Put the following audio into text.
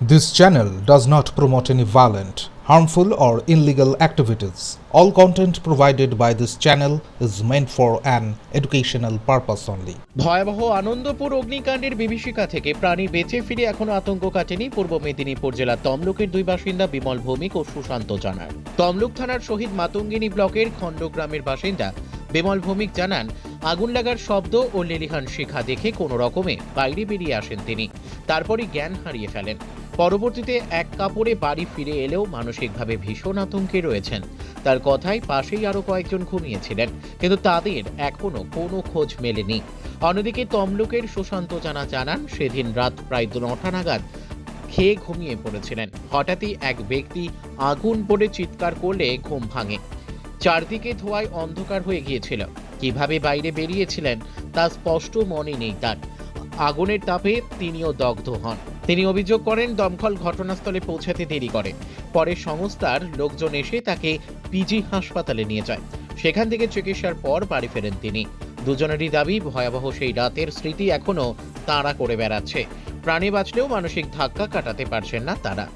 This channel does not promote any violent, harmful, or illegal activities. All content provided by this channel is meant for an educational purpose only. ভয়াবহ আনন্দপুর অগ্নিকাণ্ডের বিভীষিকা থেকে প্রাণী বেঁচে ফিরে এখনও আতঙ্ক কাটেনি পূর্ব মেদিনীপুর জেলার তমলুকের দুই বাসিন্দা বিমল ভৌমিক ও সুশান্ত জানার তমলুক থানার শহীদ মাতঙ্গিনী ব্লকের খণ্ডগ্রামের বাসিন্দা বিমল ভৌমিক জানান আগুন লাগার শব্দ ও লেলিহান শিখা দেখে কোনো রকমে বাইরে বেরিয়ে আসেন তিনি তারপরই জ্ঞান হারিয়ে ফেলেন পরবর্তীতে এক কাপড়ে বাড়ি ফিরে এলেও মানসিকভাবে ভীষণ আতঙ্কে রয়েছেন। তার কথায় পাশেই আরও কয়েকজন ঘুমিয়েছিলেন, কিন্তু তাদের এখনও কোনো খোঁজ মেলেনি। অন্যদিকে তমলুকের সুশান্ত জানা জানান, সেদিন রাত প্রায় দু নটা নাগাদ খেয়ে ঘুমিয়ে পড়েছিলেন। হঠাৎই এক ব্যক্তি আগুন পড়ে চিৎকার করলে ঘুম ভাঙে। চারদিকে ধোঁয়ায় অন্ধকার হয়ে গিয়েছিল। কীভাবে বাইরে বেরিয়েছিলেন তা স্পষ্ট মনে নেই তার। আগুনের তাপে তিনিও দগ্ধ হন। তিনি অভিযোগ করেন, দমকল ঘটনাস্থলে পৌঁছাতে দেরি করে। পরে সংস্থার লোকজন এসে তাকে পিজি হাসপাতালে নিয়ে যায়। সেখান থেকে চিকিৎসার পর বাড়ি ফেরেন তিনি। দুজনেরই দাবি, ভয়াবহ সেই রাতের স্মৃতি এখনও তাঁরা করে বেড়াচ্ছে। প্রাণে বাঁচলেও মানসিক ধাক্কা কাটাতে পারছেন না তারা।